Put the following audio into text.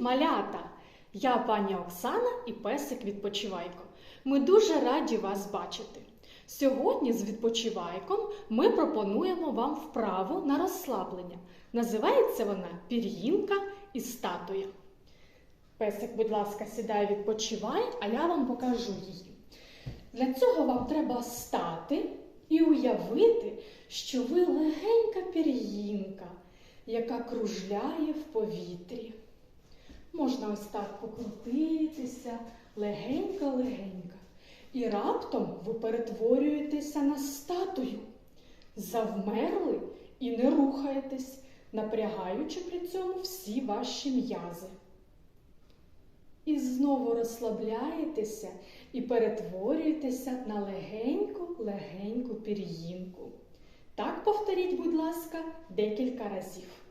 малята! Я пані Оксана і песик відпочивайко. Ми дуже раді вас бачити. Сьогодні з відпочивайком ми пропонуємо вам вправу на розслаблення. Називається вона пір'їнка і статуя. Песик, будь ласка, сідай, відпочивай, а я вам покажу її. Для цього вам треба стати і уявити, що ви легенька пір'їнка, яка кружляє в повітрі. Можна ось так покрутитися, легенько-легенько. І раптом ви перетворюєтеся на статую. Завмерли і не рухаєтесь, напрягаючи при цьому всі ваші м'язи. І знову розслабляєтеся і перетворюєтеся на легеньку-легеньку пір'їнку. Так повторіть, будь ласка, декілька разів.